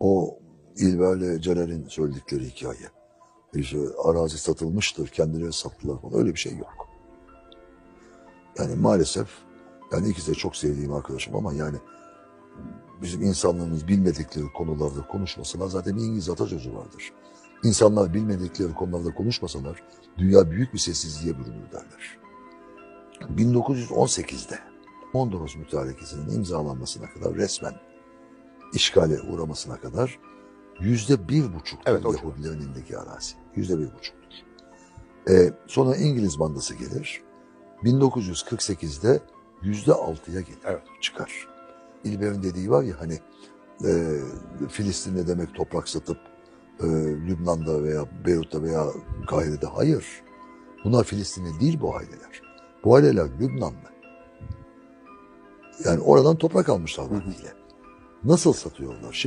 O İlber'le Celal'in söyledikleri hikaye. İşte arazi satılmıştır, kendileri sattılar falan. Öyle bir şey yok. Yani maalesef, yani ikisi de çok sevdiğim arkadaşım ama yani bizim insanlığımız bilmedikleri konularda konuşmasalar zaten İngiliz atasözü vardır. İnsanlar bilmedikleri konularda konuşmasalar dünya büyük bir sessizliğe bürünür derler. 1918'de Mondros Mütarekesi'nin imzalanmasına kadar resmen işgale uğramasına kadar yüzde bir buçuk Evet, Yahudilerin elindeki arazi. Yüzde bir buçuktur. Ee, sonra İngiliz bandası gelir. 1948'de yüzde altıya gelir. Evet. Çıkar. İlber'in dediği var ya hani e, Filistin'de demek toprak satıp e, Lübnan'da veya Beyrut'ta veya Kahire'de hayır. Bunlar Filistinli değil bu aileler. Bu aileler Lübnanlı. Yani oradan toprak almışlar vaktiyle. Nasıl satıyorlar?